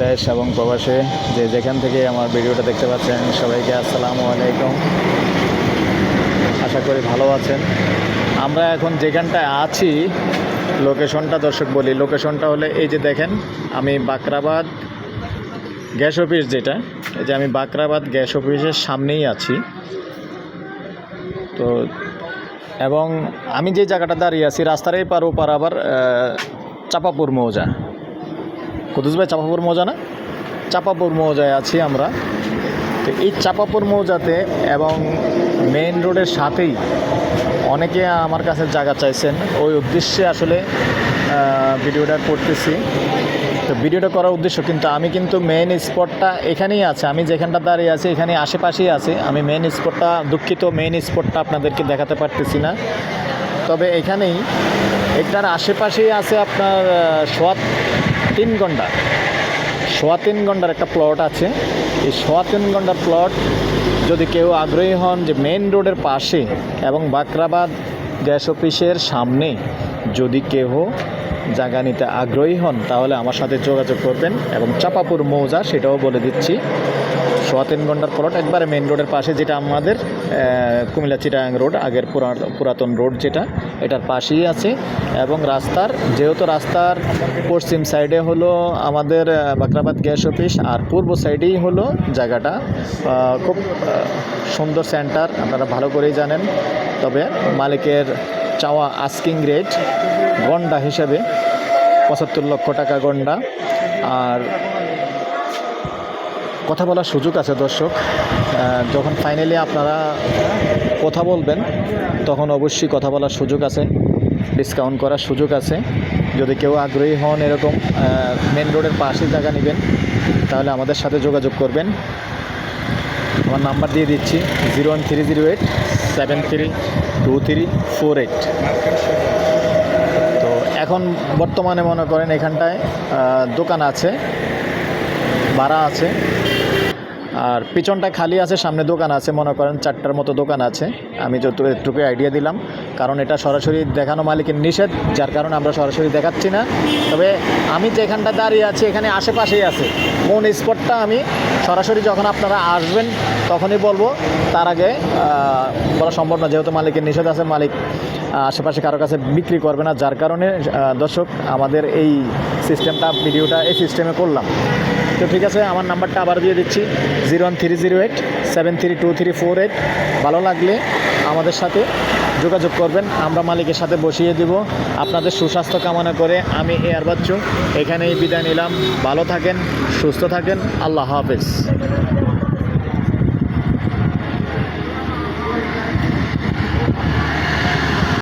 দেশ এবং প্রবাসে যে যেখান থেকে আমার ভিডিওটা দেখতে পাচ্ছেন, সবাইকে আসসালামু আলাইকুম। আশা করি ভালো আছেন। আমরা এখন যেখানটায় আছি, লোকেশনটা দর্শক বলি, লোকেশনটা হলে এই যে দেখেন, আমি বাকরাবাদ গ্যাস অফিস যেটা, এই যে আমি বাকরাবাদ গ্যাস অফিসের সামনেই আছি। তো এবং আমি যে জায়গাটা দাঁড়িয়ে আছি, রাস্তার এই পার ওপার আবার চাপাপুর মৌজা। কুদুস ভাই, চাপাপুর মৌজা না? চাপাপুর মৌজায় আছি আমরা। তো এই চাপাপুর মৌজাতে এবং মেইন রোডের সাথেই অনেকে আমার কাছে জায়গা চাইছেন। ওই উদ্দেশ্যে আসলে ভিডিওটা করতেছি। তো ভিডিওটা করার উদ্দেশ্য কিন্তু আমি কিন্তু মেইন স্পটটা এখানেই আছে। আমি যেখানটা দাঁড়িয়ে আছি, এখানে আশেপাশেই আছে। আমি মেইন স্পটটা দুঃখিত মেইন স্পটটা আপনাদেরকে দেখাতে পারতেছি না। তবে এখানেই এটার আশেপাশেই আছে আপনার সোয়া তিন ঘণ্টা। সোয়া তিন ঘণ্টার একটা প্লট আছে। এই সোয়া তিন ঘণ্টার প্লট যদি কেউ আগ্রহী হন যে মেন রোডের পাশে এবং বাকরাবাদ গ্যাস অফিসের সামনে যদি কেউ জায়গা নিতে আগ্রহী হন, তাহলে আমার সাথে যোগাযোগ করবেন এবং চাপাপুর মৌজা সেটাও বলে দিচ্ছি। সোয়া তিন ঘণ্টার প্লট একবারে মেন রোডের পাশে যেটা আমাদের কুমিল্লা চিটাগাং রোড আগের পুরা- পুরাতন রোড যেটা, এটার পাশেই আছে। এবং রাস্তার, যেহেতু রাস্তার পশ্চিম সাইডে হলো আমাদের বাকরাবাদ গ্যাস অফিস, আর পূর্ব সাইডেই হলো জায়গাটা খুব সুন্দর সেন্টার আপনারা ভালো করেই জানেন। তবে মালিকের চাওয়া আস্কিং রেট গন্ডা হিসাবে পঁচাত্তর লক্ষ টাকা গন্ডা। আর কথা বলার সুযোগ আছে দর্শক যখন ফাইনালি আপনারা কথা বলবেন, তখন অবশ্যই কথা বলার সুযোগ আছে ডিসকাউন্ট করার সুযোগ আছে। যদি কেউ আগ্রহী হন এরকম মেন রোডের পাশে জায়গা নেবেন, তাহলে আমাদের সাথে যোগাযোগ করবেন। আমার নাম্বার দিয়ে দিচ্ছি zero one three zero eight seven three two three four eight তো এখন বর্তমানে মনে করেন এখানটায় দোকান আছে ভাড়া আছে। আর পিছনটা খালি আছে, সামনে দোকান আছে, মনে করেন চারটার মতো দোকান আছে। আমি যত একটুকু আইডিয়া দিলাম, কারণ এটা সরাসরি দেখানো মালিকের নিষেধ, যার কারণে আমরা সরাসরি দেখাচ্ছি না। তবে আমি যেখানটা দাঁড়িয়ে আছি, এখানে আশেপাশেই আছে। কোন স্পটটা আমি সরাসরি যখন আপনারা আসবেন, তখনই বলব। তার আগে বলা সম্ভব না, যেহেতু মালিকের নিষেধ আছে, মালিক আশেপাশে কারও কাছে বিক্রি করবে না, যার কারণে দর্শক, আমাদের এই সিস্টেমটা, ভিডিওটা এই সিস্টেমে করলাম। তো ঠিক আছে, আমার নাম্বারটা আবার দিয়ে দিচ্ছি, zero one three zero eight, seven three two three four eight. ভালো লাগলে আমাদের সাথে যোগাযোগ করবেন, আমরা মালিকের সাথে বসিয়ে দিব। আপনাদের সুস্বাস্থ্য কামনা করে আমি এয়ার বাচ্চু এখানেই বিদায় নিলাম। ভালো থাকেন, সুস্থ থাকেন, আল্লাহ হাফেজ।